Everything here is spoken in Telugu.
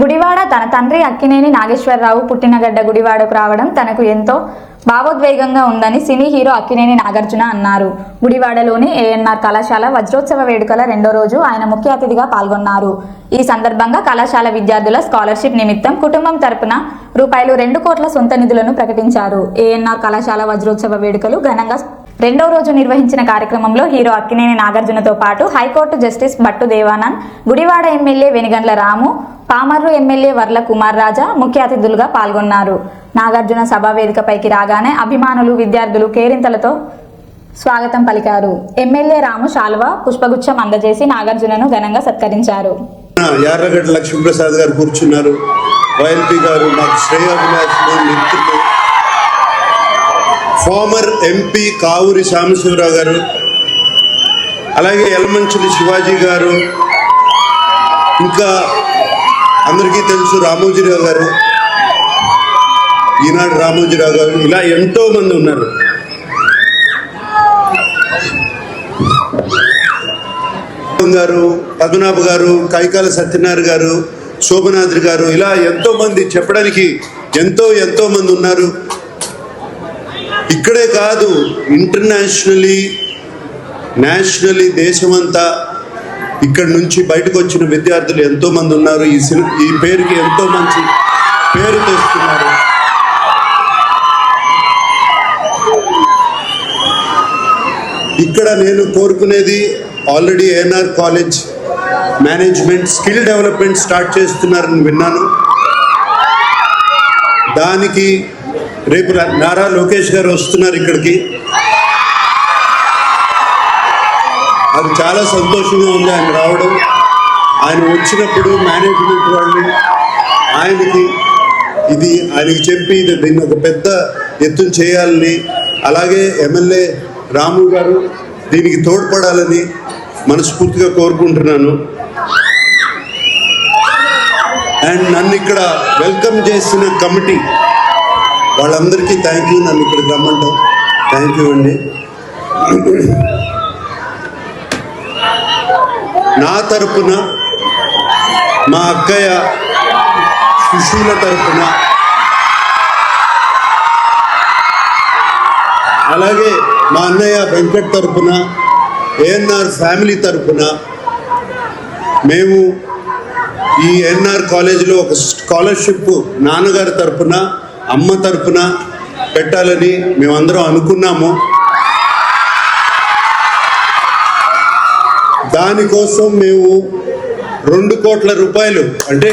గుడివాడ తన తండ్రి అక్కినేని నాగేశ్వరరావు పుట్టినగడ్డ గుడివాడకు రావడం తనకు ఎంతో భావోద్వేగంగా ఉందని సినీ హీరో అక్కినేని నాగార్జున అన్నారు. గుడివాడలోని ఏఎన్ఆర్ కళాశాల వజ్రోత్సవ వేడుకల రెండో రోజు ఆయన ముఖ్య అతిథిగా పాల్గొన్నారు. ఈ సందర్భంగా కళాశాల విద్యార్థుల స్కాలర్షిప్ నిమిత్తం కుటుంబం తరపున రూపాయలు రెండు కోట్ల సొంత నిధులను ప్రకటించారు. ఏఎన్ఆర్ కళాశాల వజ్రోత్సవ వేడుకలు ఘనంగా రెండో రోజు నిర్వహించిన కార్యక్రమంలో హీరో అక్కినేని నాగార్జునతో పాటు high court justice Bhattu Devanand Gudivada MLA Venigandla Ramu Pamarru MLA Varla Kumar Raja ముఖ్య అతిథులుగా పాల్గొన్నారు. నాగార్జున సభా వేదికపైకి రాగానే అభిమానులు విద్యార్థులు కేరింతలతో స్వాగతం పలికారు. ఎమ్మెల్యే రాము శాల్వ పుష్పగుచ్చం అందజేసి నాగార్జునను ఘనంగా సత్కరించారు. యార్లగడ్డ లక్ష్మీప్రసాద్ గారు కూర్చున్నారు. వైఎల్పి గారు నాకు శ్రేయాభిలాషులు మిత్రులు. ఫార్మర్ ఎంపీ కావూరి సాంబశివరావు గారు అలాగే యలమంచిలి శివాజీ గారు ఇంకా అందరికీ తెలుసు రామోజీరావు గారు. ఈనాడు రామోజీరావు గారు. ఇలా ఎంతో మంది ఉన్నారు. గారు పద్మనాభ గారు కైకాల సత్యనారాయణ గారు శోభనాద్రి గారు ఇలా ఎంతో మంది చెప్పడానికి ఎంతో ఎంతో మంది ఉన్నారు. ఇక్కడే కాదు ఇంటర్నేషనలీ నేషనలీ దేశమంతా ఇక్కడ నుంచి బయటకు వచ్చిన విద్యార్థులు ఎంతో మంది ఉన్నారు. ఈ సినిమా ఈ పేరుకి ఎంతో మంచి పేరు తెస్తున్నారు. ఇక్కడ నేను కోరుకునేది already ANR college management skill development start చేస్తున్నారని విన్నాను. దానికి రేపు నారా లోకేష్ గారు వస్తున్నారు ఇక్కడికి. అది చాలా సంతోషంగా ఉంది ఆయన రావడం. ఆయన వచ్చినప్పుడు మేనేజ్మెంట్ వాళ్ళు ఆయనకి ఇది ఆయనకి చెప్పి ఇది దీన్ని ఒక పెద్ద ఎత్తున చేయాలని అలాగే ఎమ్మెల్యే రాము గారు దీనికి తోడ్పడాలని మనస్ఫూర్తిగా కోరుకుంటున్నాను. అండ్ నన్ను ఇక్కడ వెల్కమ్ చేసిన కమిటీ వాళ్ళందరికీ థ్యాంక్ యూ నన్ను ఇక్కడికి రమ్మంటాం థ్యాంక్ యూ అండి. నా తరపున మా అక్కయ్య సుశీల తరపున అలాగే మా అన్నయ్య వెంకట్ తరపున ఏఎన్ఆర్ ఫ్యామిలీ తరపున మేము ఈ ఎన్ఆర్ కాలేజీలో ఒక స్కాలర్షిప్ నాన్నగారి తరపున అమ్మ తరపున పెట్టాలని మేమందరం అనుకున్నాము. దానికోసం మేము రెండు కోట్ల రూపాయలు అంటే